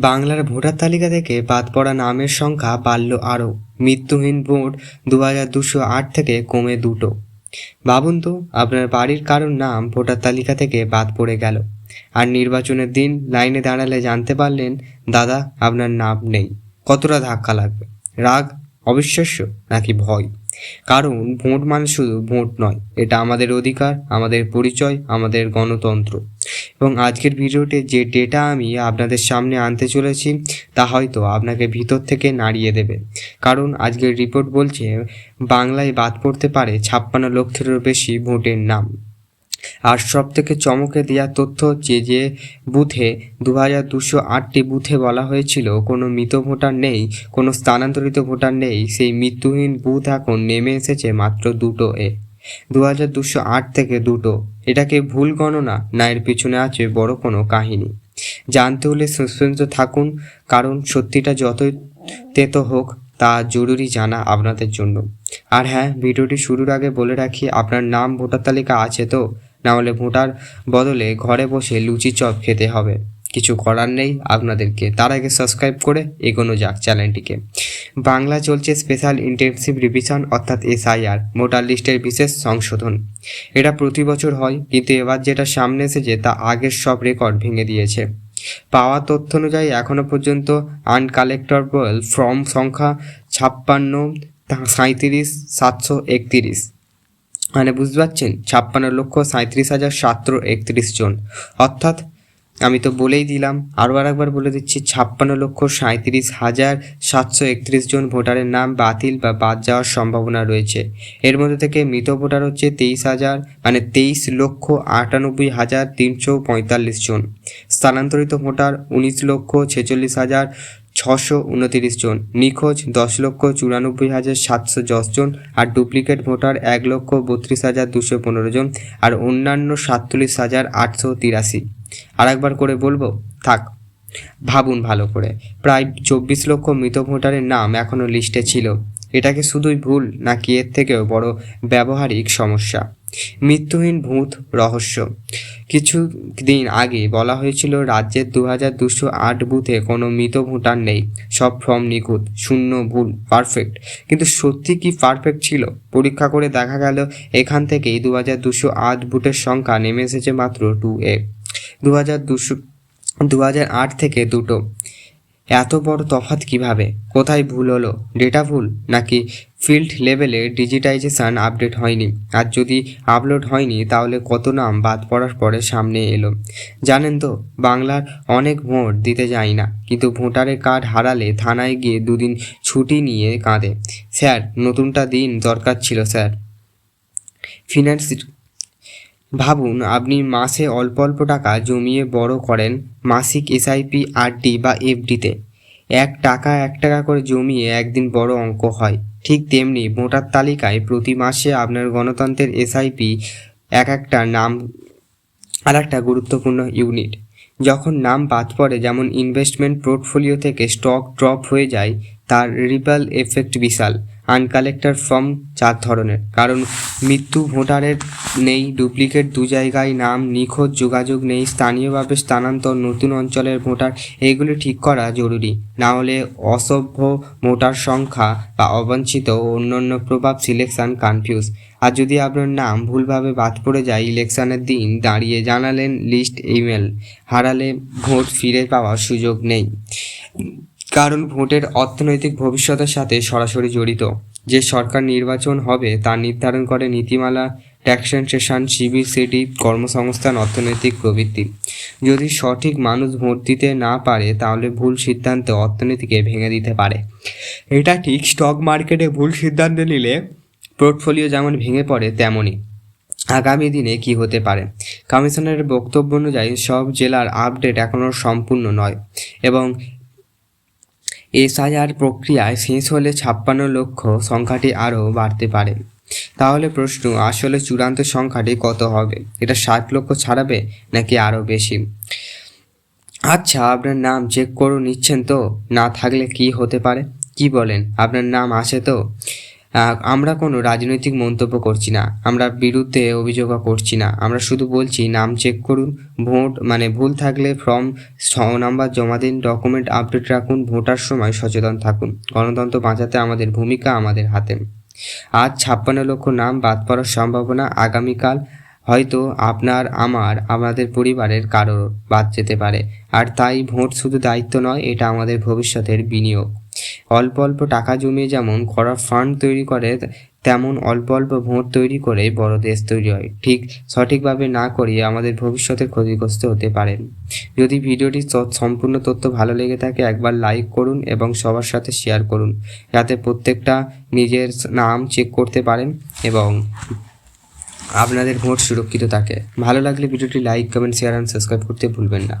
বাংলার ভোটার তালিকা থেকে বাদ পড়া নামের সংখ্যা বাড়ল আরও। মৃত্যুহীন ভোট দু হাজার দুশো আট থেকে কমে দুটো। ভাবুন তো, আপনার বাড়ির কারোর নাম ভোটার তালিকা থেকে বাদ পড়ে গেল। আর নির্বাচনের দিন লাইনে দাঁড়ালে জানতে পারলেন, দাদা, আপনার নাম নেই। কতটা ধাক্কা লাগবে? রাগ, অবিশ্বাস্য, নাকি ভয়? কারণ ভোট মানে শুধু ভোট নয়, এটা আমাদের অধিকার, আমাদের পরিচয়, আমাদের গণতন্ত্র। এবং আজকের ভিডিওতে যে ডেটা আমি আপনাদের সামনে আনতে চলেছি, তা হয়তো আপনাকে ভিতর থেকে নাড়িয়ে দেবে। কারণ আজকের রিপোর্ট বলছে, বাংলায় বাদ পড়তে পারে ছাপ্পান্ন লক্ষেরও বেশি ভোটের নাম। আর সব থেকে চমকে দেওয়া তথ্য হচ্ছে যে, বুথে দু হাজার দুশো আটটি বুথে বলা হয়েছিল, কোনো মৃত ভোটার নেই, কোনো স্থানান্তরিত ভোটার নেই, সেই মৃত্যুহীন বুথ এখন নেমে এসেছে মাত্র দুটো এ। দু হাজার দুশো আট থেকে দুটো। এটাকে ভুল গণনা, না এর পিছনে আছে বড় কোনো কাহিনী? জানতে হলে সাসপেন্স থাকুন, কারণ সত্যিটা যতই তেতো হোক, তা জরুরি জানা আপনাদের জন্য। আর হ্যাঁ ভিডিওটি শুরুর আগে বলে রাখি, আপনার নাম, ভোটার তালিকা আছে তো? না হলে ভোটার বদলে ঘরে বসে লুচি চপ খেতে হবে। কিছু করার নেই আপনাদেরকে। তার আগে সাবস্ক্রাইব করে এগোনো যাক চ্যানেলটিকে। বাংলা চলছে স্পেশাল ইন্টেনসিভ রিভিশন অর্থাৎ এসআইআর ভোটার লিস্টের বিশেষ সংশোধন। এটা প্রতি বছর হয়, কিন্তু এবার যেটা সামনে এসেছে তা আগের সব রেকর্ড ভেঙে দিয়েছে। পাওয়া তথ্য অনুযায়ী এখনও পর্যন্ত আনকালেক্টরবল ফর্ম সংখ্যা ছাপ্পান্ন সাঁত্রিশ সাতশো একত্রিশ। মানে বুঝতে পারছেন? ছাপ্পান্ন লক্ষ সাঁত্রিশ হাজার সাতশো একত্রিশ জন। অর্থাৎ আমি তো বলেই দিলাম আরও একবার বলে দিচ্ছি, ছাপ্পান্ন লক্ষ সাঁত্রিশ হাজার সাতশো একত্রিশ জন ভোটারের নাম বাতিল বা বাদ যাওয়ার সম্ভাবনা রয়েছে। এর মধ্যে থেকে মৃত ভোটার হচ্ছে তেইশ হাজার মানে তেইশ লক্ষ আটানব্বই হাজার তিনশো পঁয়তাল্লিশ জন। স্থানান্তরিত ভোটার উনিশ লক্ষ ছেচল্লিশ হাজার ছশো উনতিরিশ জন, নিখোঁজ দশ লক্ষ চুরানব্বই হাজার সাতশো দশ জন আর ডুপ্লিকেট ভোটার এক লক্ষ বত্রিশ হাজার দুশো পনেরো জন আর অন্যান্য সাতচল্লিশ হাজার আটশো তিরাশি। আর একবার করে বলব, থাক, ভাবুন ভালো করে। প্রায় চব্বিশ লক্ষ মৃত ভোটারের নাম এখনও লিস্টে ছিল। এটাকে শুধুই ভুল নাকি এর থেকেও বড় ব্যবহারিক সমস্যা? মৃত্যুহীন ভূত রহস্য। কিছু দিন আগে বলা হয়েছিল, রাজ্যের দু হাজার দুশো আট বুথে কোনো মৃত ভোটার নেই। সব ফর্ম নিখুঁত, শূন্য ভুল পারফেক্ট কিন্তু সত্যি কি পারফেক্ট ছিল? পরীক্ষা করে দেখা গেল, এখান থেকেই দু হাজার দুশো আট বুথের সংখ্যা নেমে এসেছে মাত্র টু এ দু হাজার দুশো দু হাজার আট থেকে দুটো। এত বড় তফাৎ কীভাবে? কোথায় ভুল হলো? ডেটা ভুল? নাকি ফিল্ড লেভেলে ডিজিটাইজেশন আপডেট হয়নি? আর যদি আপলোড হয়নি, তাহলে কত নাম বাদ পড়ার পরে সামনে এলো? জানেন তো, বাংলার অনেক ভোট দিতে যায় না, কিন্তু ভোটারের কার্ড হারালে থানায় গিয়ে দুদিন ছুটি নিয়ে কাঁদে। স্যার, নতুনটা দিন দরকার ছিল, স্যার। ফিনান্স ভাবুন, আপনি মাসে অল্প অল্প টাকা জমিয়ে বড় করেন মাসিক এসআইপি, আরডি বা এফডিতে। এক টাকা এক টাকা করে জমিয়ে একদিন বড় অঙ্ক হয়। ঠিক তেমনি ভোটার তালিকায় প্রতি মাসে আপনার গণতন্ত্রের এসআইপি এক একটা নাম, আর একটা গুরুত্বপূর্ণ ইউনিট। যখন নাম বাদ পড়ে, যেমন ইনভেস্টমেন্ট পোর্টফোলিও থেকে স্টক ড্রপ হয়ে যায়, তার রিপাল এফেক্ট বিশাল। আনকালেক্টর ফর্ম চার ধরনের। কারণ মৃত্যু ভোটারের নেই, ডুপ্লিকেট দু জায়গায় নাম, নিখোঁজ যোগাযোগ নেই, স্থানীয়ভাবে স্থানান্তর নতুন অঞ্চলের ভোটার, এগুলি ঠিক করা জরুরি। না হলে অসভ্য ভোটার সংখ্যা বা অবাঞ্ছিত অন্যান্য প্রভাব সিলেকশন কনফিউজ। আর যদি আপনার নাম ভুলভাবে বাদ পড়ে যায়, ইলেকশনের দিন দাঁড়িয়ে জানালেন লিস্ট ইমেল, হারালে ভোট ফিরে পাওয়ার সুযোগ নেই। কারণ ভোটের অর্থনৈতিক ভবিষ্যতের সাথে সরাসরি জড়িত। যে সরকার নির্বাচন হবে, তা নির্ধারণ করে নীতিমালা ট্যাক্সেশন সিভিল সিটি কর্মসংস্থান, অর্থনৈতিক প্রবৃত্তি। যদি সঠিক মানুষ ভোট দিতে না পারে, তাহলে ভুল সিদ্ধান্ত অর্থনীতিকে ভেঙে দিতে পারে। এটা ঠিক স্টক মার্কেটে ভুল সিদ্ধান্ত নিলে পোর্টফোলিও যেমন ভেঙে পড়ে, তেমনই। আগামী দিনে কি হতে পারে? কমিশনের বক্তব্য অনুযায়ী, সব জেলার আপডেট এখনও সম্পূর্ণ নয়। এবং এসআইআর প্রক্রিয়ায় শেষ হলে ছাপ্পান্ন লক্ষ সংখ্যাটি আরও বাড়তে পারে। তাহলে প্রশ্ন, আসলে চূড়ান্ত সংখ্যাটি কত হবে? এটা ষাট লক্ষ ছাড়াবে নাকি আরও বেশি? আচ্ছা আপনার নাম চেক করে নিচ্ছেন তো? না থাকলে কি হতে পারে? কি বলেন? আপনার নাম আছে তো? আমরা কোনো রাজনৈতিক মন্তব্য করছি না, আমরা বিরুদ্ধে অভিযোগও করছি না, আমরা শুধু বলছি নাম চেক করুন, ভোট মানে ভুল থাকলে ফর্ম ছ নাম্বার জমা দিন ডকুমেন্ট আপডেট রাখুন, ভোটার সময় সচেতন থাকুন। গণতন্ত্র বাঁচাতে আমাদের ভূমিকা আমাদের হাতে। আজ ছাপ্পান্ন লক্ষ নাম বাদ পড়ার সম্ভাবনা আগামীকাল, হয়তো আপনার, আমার, আমাদের পরিবারের কারোর বাদ যেতে পারে। আর তাই ভোট শুধু দায়িত্ব নয়, এটা আমাদের ভবিষ্যতের বিনিয়োগ। অল্প অল্প টাকা জমিয়ে যেমন করা ফান্ড তৈরি করে, তেমন অল্প অল্প ভোট তৈরি করে বড় দেশ তৈরি হয়। ঠিক সঠিকভাবে না করিয়ে আমাদের ভবিষ্যতে ক্ষতিগ্রস্ত হতে পারেন। যদি ভিডিওটি সম্পূর্ণ তথ্য ভালো লেগে থাকে, একবার লাইক করুন এবং সবার সাথে শেয়ার করুন। যাতে প্রত্যেকটা নিজের নাম চেক করতে পারেন এবং আপনাদের ভোট সুরক্ষিত থাকে। ভালো লাগলে ভিডিওটি like comment share and subscribe করতে ভুলবেন না।